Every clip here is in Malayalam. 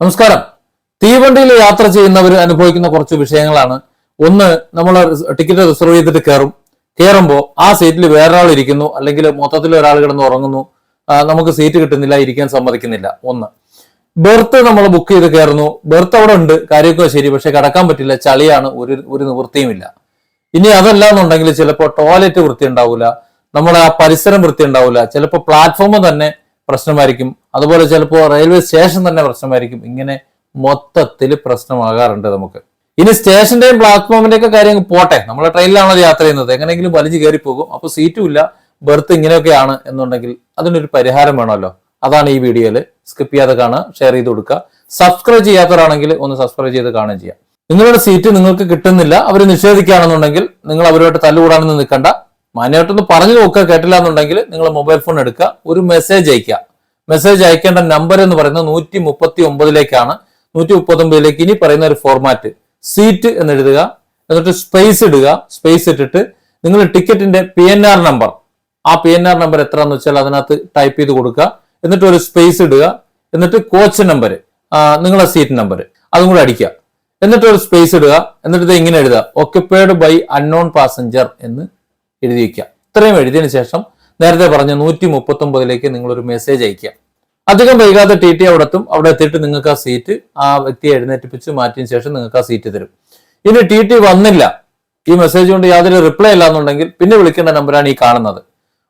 നമസ്കാരം. തീവണ്ടിയിൽ യാത്ര ചെയ്യുന്നവർ അനുഭവിക്കുന്ന കുറച്ച് വിഷയങ്ങളാണ്. ഒന്ന് നമ്മൾ ടിക്കറ്റ് റിസർവ് ചെയ്തിട്ട് കയറും കയറുമ്പോൾ ആ സീറ്റിൽ വേറൊരാൾ ഇരിക്കുന്നു അല്ലെങ്കിൽ മൊത്തത്തിൽ ഒരാൾ കിടന്ന് ഉറങ്ങുന്നു. നമുക്ക് സീറ്റ് കിട്ടുന്നില്ല ഇരിക്കാൻ സമ്മതിക്കുന്നില്ല. ഒന്ന് ബെർത്ത് നമ്മൾ ബുക്ക് ചെയ്ത് കയറുന്നു ബെർത്ത് അവിടെ ഉണ്ട് കാര്യമൊക്കെ ശരി പക്ഷെ കിടക്കാൻ പറ്റില്ല ചളിയാണ് ഒരു ഒരു നിവൃത്തിയുമില്ല ഇനി അതല്ല എന്നുണ്ടെങ്കിൽ ചിലപ്പോൾ ടോയ്ലറ്റ് വൃത്തി ഉണ്ടാവില്ല നമ്മുടെ ആ പരിസരം വൃത്തി ഉണ്ടാവില്ല ചിലപ്പോൾ പ്ലാറ്റ്ഫോം തന്നെ പ്രശ്നമായിരിക്കും. അതുപോലെ ചിലപ്പോൾ റെയിൽവേ സ്റ്റേഷൻ തന്നെ പ്രശ്നമായിരിക്കും. ഇങ്ങനെ മൊത്തത്തിൽ പ്രശ്നമാകാറുണ്ട് നമുക്ക്. ഇനി സ്റ്റേഷന്റെയും പ്ലാറ്റ്ഫോമിന്റെയും ഒക്കെ കാര്യം പോട്ടെ. നമ്മൾ ട്രെയിനിലാണല്ലോ യാത്ര ചെയ്യുന്നത്. എങ്ങനെയെങ്കിലും വലിച്ചു കയറി പോകും. അപ്പോൾ സീറ്റും ഇല്ല. ബെർത്ത് ഇങ്ങനെയൊക്കെയാണ് എന്നുണ്ടെങ്കിൽ അതിനൊരു പരിഹാരം വേണമല്ലോ. അതാണ് ഈ വീഡിയോയിൽ സ്കിപ്പ് ചെയ്യാതെ കാണുക ഷെയർ ചെയ്ത് കൊടുക്കുക. സബ്സ്ക്രൈബ് ചെയ്യാത്തവരാണെങ്കിൽ ഒന്ന് സബ്സ്ക്രൈബ് ചെയ്ത് കാണുകയും ചെയ്യാം. നിങ്ങളുടെ സീറ്റ് നിങ്ങൾക്ക് കിട്ടുന്നില്ല. അവർ നിഷേധിക്കുകയാണെന്നുണ്ടെങ്കിൽ നിങ്ങൾ അവരുമായിട്ട് തല്ലുകൂടാനൊന്നും നിൽക്കണ്ട. മാന്യമായിട്ടൊന്ന് പറഞ്ഞു നോക്കുക കേട്ടില്ല എന്നുണ്ടെങ്കിൽ നിങ്ങൾ മൊബൈൽ ഫോൺ എടുക്കുക. ഒരു മെസ്സേജ് അയക്കുക മെസ്സേജ് അയക്കേണ്ട നമ്പർ എന്ന് പറയുന്നത് നൂറ്റി മുപ്പത്തി ഒമ്പതിലേക്കാണ് നൂറ്റി മുപ്പത്തി ഒമ്പതിലേക്ക് ഇനി പറയുന്ന ഒരു ഫോർമാറ്റ് സീറ്റ് എന്ന് എഴുതുക എന്നിട്ട് സ്പേസ് ഇടുക. സ്പേസ് ഇട്ടിട്ട് നിങ്ങൾ ടിക്കറ്റിന്റെ പി എൻ ആർ നമ്പർ ആ പി എൻ ആർ നമ്പർ എത്രയാന്ന് വെച്ചാൽ അതിനകത്ത് ടൈപ്പ് ചെയ്ത് കൊടുക്കുക. എന്നിട്ട് ഒരു സ്പേസ് ഇടുക. എന്നിട്ട് കോച്ച് നമ്പർ നിങ്ങളുടെ സീറ്റ് നമ്പർ അതും കൂടെ അടിക്കുക. എന്നിട്ട് ഒരു സ്പേസ് ഇടുക. എന്നിട്ട് ഇത് ഇങ്ങനെ എഴുതുക. ഓക്യുപ്പൈഡ് ബൈ അൺനോൺ പാസഞ്ചർ എന്ന് എഴുതി വയ്ക്കുക ഇത്രയും എഴുതിയതിനു ശേഷം നേരത്തെ പറഞ്ഞ നൂറ്റി മുപ്പത്തി ഒമ്പതിലേക്ക് നിങ്ങൾ ഒരു മെസ്സേജ് അയക്കുക അധികം വൈകാതെ ടി ടി അവിടെ എത്തും അവിടെ എത്തിയിട്ട് നിങ്ങൾക്ക് ആ സീറ്റ് ആ വ്യക്തിയെ എഴുന്നേറ്റിപ്പിച്ച് മാറ്റിയതിന് ശേഷം നിങ്ങൾക്ക് ആ സീറ്റ് തരും. ഇനി ടി ടി വന്നില്ല. ഈ മെസ്സേജ് കൊണ്ട് യാതൊരു റിപ്ലൈ ഇല്ല എന്നുണ്ടെങ്കിൽ പിന്നെ വിളിക്കേണ്ട നമ്പറാണ് ഈ കാണുന്നത്.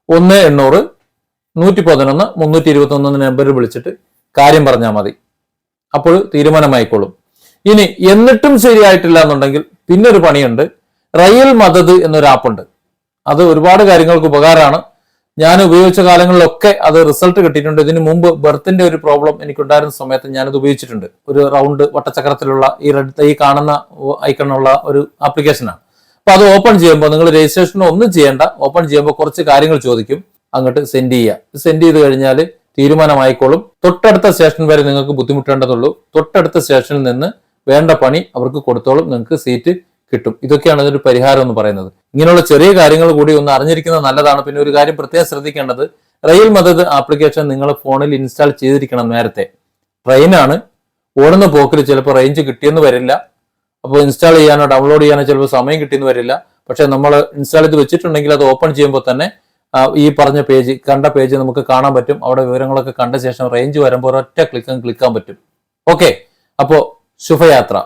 ഒന്ന് എണ്ണൂറ് നൂറ്റി പതിനൊന്ന് മുന്നൂറ്റി ഇരുപത്തി ഒന്ന് നമ്പറിൽ വിളിച്ചിട്ട് കാര്യം പറഞ്ഞാൽ മതി. അപ്പോൾ തീരുമാനമായിക്കോളും. ഇനി എന്നിട്ടും ശരിയായിട്ടില്ല എന്നുണ്ടെങ്കിൽ പിന്നെ ഒരു പണിയുണ്ട്. റയൽ മദത് എന്നൊരു ആപ്പുണ്ട് അത് ഒരുപാട് കാര്യങ്ങൾക്ക് ഉപകാരമാണ്. ഞാൻ ഉപയോഗിച്ച കാലങ്ങളിലൊക്കെ അത് റിസൾട്ട് കിട്ടിയിട്ടുണ്ട്. ഇതിനു മുമ്പ് ബർത്തിന്റെ ഒരു പ്രോബ്ലം എനിക്കുണ്ടായിരുന്ന സമയത്ത് ഞാനത് ഉപയോഗിച്ചിട്ടുണ്ട്. ഒരു റൗണ്ട് വട്ടചക്രത്തിലുള്ള ഈ റെഡ് ഈ കാണുന്ന ഐക്കണുള്ള ഒരു ആപ്ലിക്കേഷനാണ് അപ്പൊ അത് ഓപ്പൺ ചെയ്യുമ്പോൾ നിങ്ങൾ രജിസ്ട്രേഷൻ ഒന്നും ചെയ്യേണ്ട. ഓപ്പൺ ചെയ്യുമ്പോൾ കുറച്ച് കാര്യങ്ങൾ ചോദിക്കും. അങ്ങോട്ട് സെൻഡ് ചെയ്യുക. സെൻഡ് ചെയ്ത് കഴിഞ്ഞാൽ തീരുമാനമായിക്കോളും. തൊട്ടടുത്ത സ്റ്റേഷൻ വരെ നിങ്ങൾക്ക് ബുദ്ധിമുട്ടേണ്ടതുള്ളൂ. തൊട്ടടുത്ത സ്റ്റേഷനിൽ നിന്ന് വേണ്ട പണി അവർക്ക് കൊടുത്തോളും. നിങ്ങൾക്ക് സീറ്റ് കിട്ടും. ഇതൊക്കെയാണ് ഇതിന്റെ പരിഹാരം എന്ന് പറയുന്നത്. ഇങ്ങനെയുള്ള ചെറിയ കാര്യങ്ങൾ കൂടി ഒന്ന് അറിഞ്ഞിരിക്കുന്നത് നല്ലതാണ്. പിന്നെ ഒരു കാര്യം പ്രത്യേകം ശ്രദ്ധിക്കേണ്ടത് റെയിൽ മദത് ആപ്ലിക്കേഷൻ നിങ്ങൾ ഫോണിൽ ഇൻസ്റ്റാൾ ചെയ്തിരിക്കണം നേരത്തെ. ട്രെയിനാണ്. ഓടുന്ന പോക്കിൽ ചിലപ്പോൾ റേഞ്ച് കിട്ടിയെന്ന് വരില്ല. അപ്പോൾ ഇൻസ്റ്റാൾ ചെയ്യാനോ ഡൗൺലോഡ് ചെയ്യാനോ ചിലപ്പോൾ സമയം കിട്ടിയെന്ന് വരില്ല. പക്ഷെ നമ്മൾ ഇൻസ്റ്റാൾ ചെയ്ത് വെച്ചിട്ടുണ്ടെങ്കിൽ അത് ഓപ്പൺ ചെയ്യുമ്പോൾ തന്നെ ഈ പറഞ്ഞ പേജ് കണ്ട പേജ് നമുക്ക് കാണാൻ പറ്റും. അവിടെ വിവരങ്ങളൊക്കെ കണ്ട ശേഷം റേഞ്ച് വരുമ്പോൾ ഒറ്റ ക്ലിക്കും ക്ലിക്കാൻ പറ്റും. ഓക്കെ അപ്പോൾ ശുഭയാത്ര.